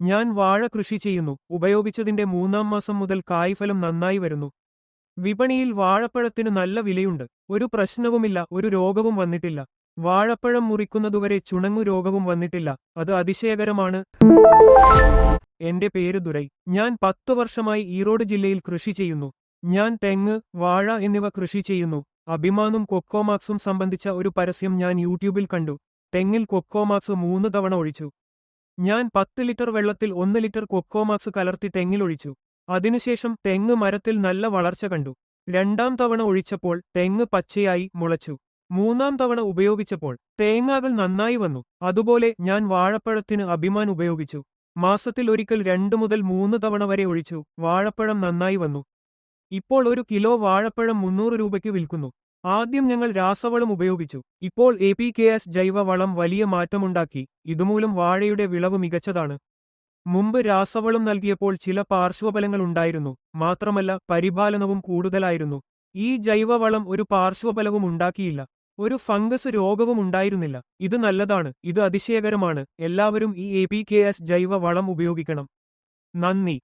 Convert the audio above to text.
ഞാൻ വാഴ കൃഷി ചെയ്യുന്നു. ഉപയോഗിച്ചതിന്റെ മൂന്നാം മാസം മുതൽ കായ്ഫലം നന്നായി വരുന്നു. വിപണിയിൽ വാഴപ്പഴത്തിന് നല്ല വിലയുണ്ട്. ഒരു പ്രശ്നവുമില്ല. ഒരു രോഗവും വന്നിട്ടില്ല. വാഴപ്പഴം മുറിക്കുന്നതുവരെ ചുണങ്ങു രോഗവും വന്നിട്ടില്ല. അത് അതിശയകരമാണ്. എന്റെ പേര് ദുരൈ. ഞാൻ പത്തു വർഷമായി ഈറോഡ് ജില്ലയിൽ കൃഷി ചെയ്യുന്നു. ഞാൻ തെങ്ങ് വാഴ എന്നിവ കൃഷി ചെയ്യുന്നു. അഭിമാനും കൊക്കോമാക്സും സംബന്ധിച്ച ഒരു പരസ്യം ഞാൻ യൂട്യൂബിൽ കണ്ടു. തെങ്ങിൽ കൊക്കോമാക്സ് മൂന്ന് തവണ ഒഴിച്ചു. ഞാൻ പത്ത് ലിറ്റർ വെള്ളത്തിൽ ഒന്ന് ലിറ്റർ കൊക്കോമാക്സ് കലർത്തി തെങ്ങിലൊഴിച്ചു. അതിനുശേഷം തെങ്ങ് മരത്തിൽ നല്ല വളർച്ച കണ്ടു. രണ്ടാം തവണ ഒഴിച്ചപ്പോൾ തെങ്ങ് പച്ചയായി മുളച്ചു. മൂന്നാം തവണ ഉപയോഗിച്ചപ്പോൾ തേങ്ങാകൾ നന്നായി വന്നു. അതുപോലെ ഞാൻ വാഴപ്പഴത്തിന് അഭിമാൻ ഉപയോഗിച്ചു. മാസത്തിൽ ഒരിക്കൽ രണ്ടു മുതൽ മൂന്ന് തവണ വരെ ഒഴിച്ചു. വാഴപ്പഴം നന്നായി വന്നു. ഇപ്പോൾ ഒരു കിലോ വാഴപ്പഴം മുന്നൂറ് രൂപയ്ക്ക് വിൽക്കുന്നു. ആദ്യം ഞങ്ങൾ രാസവളം ഉപയോഗിച്ചു. ഇപ്പോൾ എ പി കെ എസ് ജൈവ വളം വലിയ മാറ്റമുണ്ടാക്കി. ഇതുമൂലം വാഴയുടെ വിളവ് മികച്ചതാണ്. മുമ്പ് രാസവളം നൽകിയപ്പോൾ ചില പാർശ്വഫലങ്ങൾ ഉണ്ടായിരുന്നു. മാത്രമല്ല പരിപാലനവും കൂടുതലായിരുന്നു. ഈ ജൈവവളം ഒരു പാർശ്വഫലവും ഉണ്ടാക്കിയില്ല. ഒരു ഫംഗസ് രോഗവും ഉണ്ടായിരുന്നില്ല. ഇത് നല്ലതാണ്. ഇത് അതിശയകരമാണ്. എല്ലാവരും ഈ എ പി കെ എസ് ജൈവ വളം ഉപയോഗിക്കണം. നന്ദി.